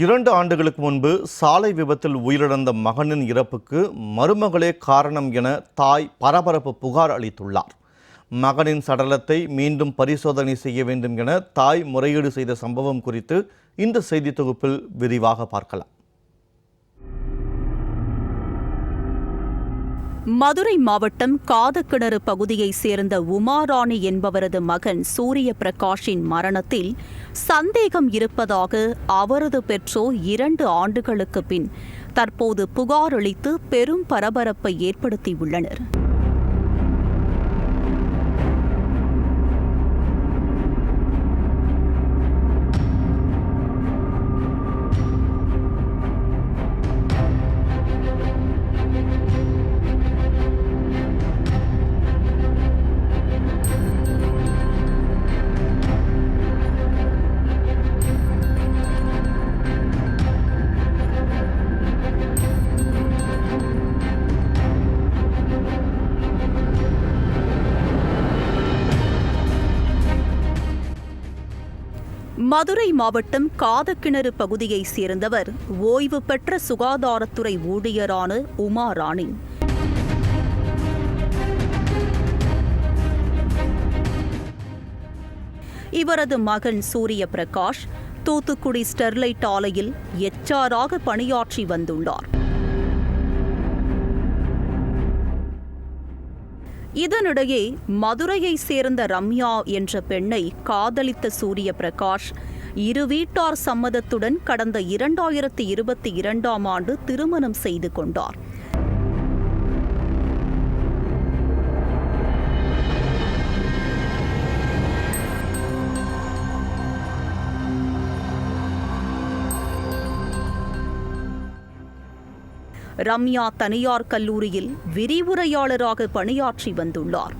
இரண்டு ஆண்டுகளுக்கு முன்பு சாலை விபத்தில் உயிரிழந்த மகனின் இறப்புக்கு மருமகளே காரணம் என தாய் பரபரப்பு புகார் அளித்துள்ளார். மகனின் சடலத்தை மீண்டும் பரிசோதனை செய்ய வேண்டும் என தாய் முறையீடு செய்த சம்பவம் குறித்து இந்த செய்தி தொகுப்பில் விரிவாக பார்க்கலாம். மதுரை மாவட்டம் காதக்கிணறு பகுதியைச் சேர்ந்த உமாராணி என்பவரது மகன் சூரிய பிரகாஷின் மரணத்தில் சந்தேகம் இருப்பதாக அவரது பெற்றோர் இரண்டு ஆண்டுகளுக்கு பின் தற்போது புகாரளித்து பெரும் பரபரப்பை ஏற்படுத்தியுள்ளனர். மதுரை மாவட்டம் காதக்கிணறு பகுதியைச் சேர்ந்தவர் ஓய்வு பெற்ற சுகாதாரத்துறை ஊழியரான உமா ராணி. இவரது மகன் சூரிய பிரகாஷ் தூத்துக்குடி ஸ்டெர்லைட் ஆலையில் எச்சாராக பணியாற்றி வந்துள்ளார். இதனிடையே மதுரையைச் சேர்ந்த ரம்யா என்ற பெண்ணை காதலித்த சூரிய பிரகாஷ் இரு வீட்டார் சம்மதத்துடன் கடந்த இரண்டாயிரத்தி இருபத்தி இரண்டாம் ஆண்டு திருமணம் செய்து கொண்டார். ரம்யா தனியார் கல்லூரியில் விரிவுரையாளராக பணியாற்றி வந்துள்ளார்.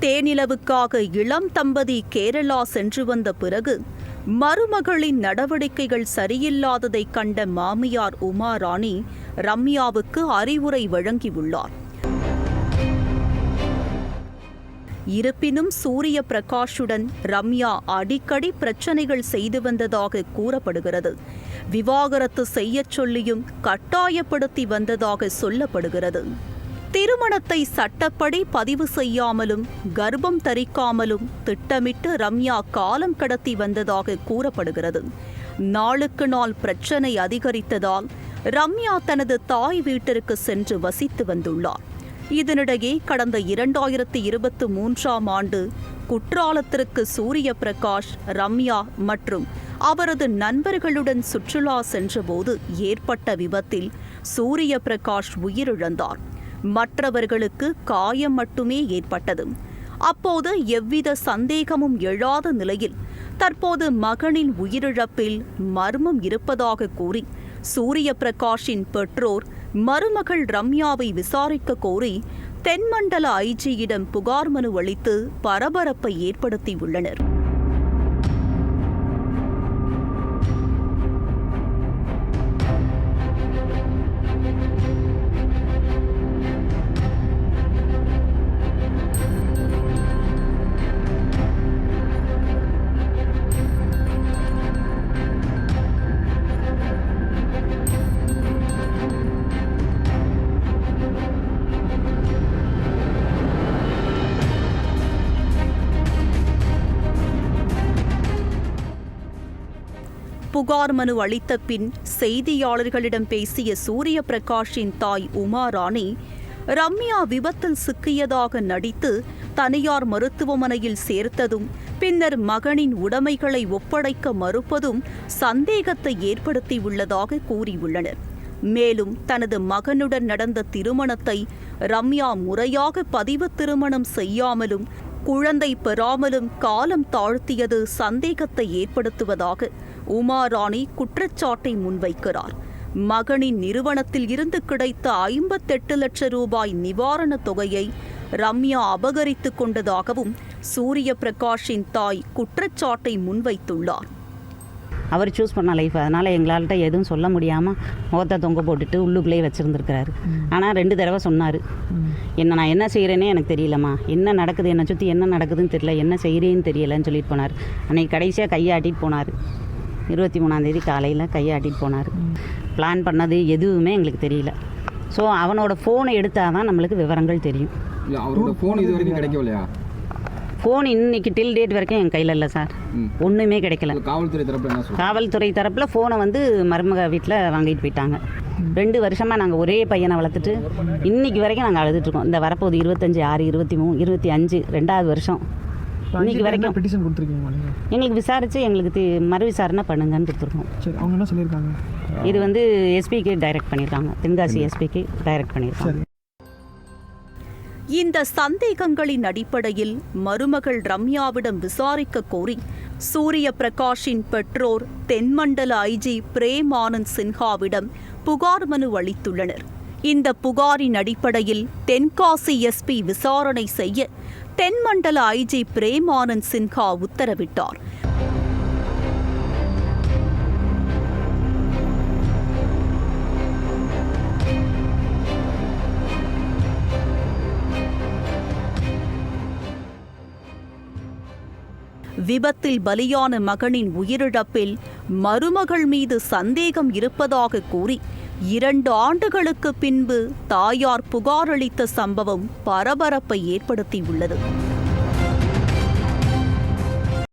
தேனிலவுக்காக இளம் தம்பதி கேரளா சென்று வந்த பிறகு மருமகளின் நடவடிக்கைகள் சரியில்லாததை கண்ட மாமியார் உமா ராணி ரம்யாவுக்கு அறிவுரை வழங்கியுள்ளார். இருப்பினும் சூரிய பிரகாஷுடன் ரம்யா அடிக்கடி பிரச்சனைகள் செய்து வந்ததாக கூறப்படுகிறது. விவாகரத்து செய்யச் சொல்லியும் கட்டாயப்படுத்தி வந்ததாக சொல்லப்படுகிறது. திருமணத்தை சட்டப்படி பதிவு செய்யாமலும் கர்ப்பம் தரிக்காமலும் திட்டமிட்டு ரம்யா காலம் கடத்தி வந்ததாக கூறப்படுகிறது. நாளுக்கு நாள் பிரச்சனை அதிகரித்ததால் ரம்யா தனது தாய் வீட்டிற்கு சென்று வசித்து வந்துள்ளார். இதனிடையே கடந்த இரண்டாயிரத்தி இருபத்தி மூன்றாம் ஆண்டு குற்றாலத்திற்கு சூரிய பிரகாஷ் ரம்யா மற்றும் அவரது நண்பர்களுடன் சுற்றுலா சென்றபோது ஏற்பட்ட விபத்தில் சூரிய பிரகாஷ் உயிரிழந்தார். மற்றவர்களுக்கு காயம் மட்டுமே ஏற்பட்டது. அப்போது எவ்வித சந்தேகமும் எழாத நிலையில் தற்போது மகனின் உயிரிழப்பில் மர்மம் இருப்பதாக கூறி சூரிய பிரகாஷின் பெற்றோர் மருமகள் ரம்யாவை விசாரிக்க கோரி தென்மண்டல ஐஜியிடம் புகார் மனு அளித்து பரபரப்பை ஏற்படுத்தியுள்ளனர். புகார் மனு அளித்த பின் செய்தியாளர்களிடம் பேசிய சூரிய பிரகாஷின் தாய் உமா ராணி ரம்யா விபத்தில் சிக்கியதாக நடித்து தனியார் மருத்துவமனையில் சேர்த்ததும் பின்னர் மகனின் உடைமைகளை ஒப்படைக்க மறுப்பதும் சந்தேகத்தை ஏற்படுத்தியுள்ளதாக கூறியுள்ளனர். மேலும் தனது மகனுடன் நடந்த திருமணத்தை ரம்யா முறையாக பதிவு திருமணம் செய்யாமலும் குழந்தை பெறாமலும் காலம் தாழ்த்தியது சந்தேகத்தை ஏற்படுத்துவதாக உமா ராணி குற்றச்சாட்டை முன்வைக்கிறார். மகனின் நிறுவனத்தில் இருந்து கிடைத்த ஐம்பத்தெட்டு லட்சம் ரூபாய் நிவாரணத் தொகையை ரம்யா அபகரித்துக் கொண்டதாகவும் சூரிய பிரகாஷின் தாய் குற்றச்சாட்டை முன்வைத்துள்ளார். அவர் சூஸ் பண்ண லைஃப் அதனால் எங்களால்கிட்ட எதுவும் சொல்ல முடியாமல் முகத்தை தொங்க போட்டுட்டு உள்ளுக்குள்ளேயே வச்சுருந்துருக்கிறாரு. ஆனால் ரெண்டு தடவை சொன்னார். என்ன நான் என்ன செய்கிறேனே எனக்கு தெரியலம்மா. என்ன நடக்குது என்னை சுற்றி என்ன நடக்குதுன்னு தெரியல என்ன செய்கிறேன்னு தெரியலன்னு சொல்லிட்டு போனார். அன்றைக்கி கடைசியாக கையாட்டிட்டு போனார். இருபத்தி மூணாந்தேதி காலையில் கையாட்டிட்டு போனார். பிளான் பண்ணது எதுவுமே எங்களுக்கு தெரியல. ஸோ அவனோட ஃபோனை எடுத்தால் தான் நம்மளுக்கு விவரங்கள் தெரியும். அவரோட ஃபோன் இது வரைக்கும் ஃபோன் இன்னைக்கு டில் டேட் வரைக்கும் என் கையில் இல்லை சார். ஒன்றுமே கிடைக்கல. காவல்துறை தரப்புல காவல்துறை தரப்பில் ஃபோனை வந்து மருமக வீட்டில் வாங்கிட்டு போயிட்டாங்க. ரெண்டு வருஷமாக நாங்கள் ஒரே பையனை வளர்த்துட்டு இன்னைக்கு வரைக்கும் நாங்கள் அழுதுட்ருக்கோம் இந்த வரப்போகுது இருபத்தஞ்சி ஆறு இருபத்தி மூணு இருபத்தி அஞ்சு ரெண்டாவது வருஷம். இன்னைக்கு வரைக்கும். பெட்டிஷன் கொடுத்துருக்கீங்க எங்களுக்கு விசாரித்து எங்களுக்கு மறு விசாரணை பண்ணுங்கன்னு கொடுத்துருக்கோம். சரி அவங்க என்ன சொல்லியிருக்காங்க? இது வந்து எஸ்பிக்கு டைரக்ட் பண்ணியிருக்காங்க. தென்காசி எஸ்பிக்கு டைரக்ட் பண்ணியிருக்காங்க. இந்த சந்தேகங்களின் அடிப்படையில் மருமகள் ரம்யாவிடம் விசாரிக்க கோரி சூரிய பிரகாஷின் பெற்றோர் தென்மண்டல ஐஜி பிரேம் ஆனந்த் சின்ஹாவிடம் புகார் மனு அளித்துள்ளனர். இந்த புகாரின் அடிப்படையில் தென்காசி எஸ்பி விசாரணை செய்ய தென்மண்டல ஐஜி பிரேமானந்த் சின்ஹா உத்தரவிட்டார். விபத்தில் பலியான மகனின் உயிரிழப்பில் மருமகள் மீது சந்தேகம் இருப்பதாக கூறி இரண்டு ஆண்டுகளுக்கு பின்பு தாயார் புகாரளித்த சம்பவம் பரபரப்பை ஏற்படுத்தியுள்ளது.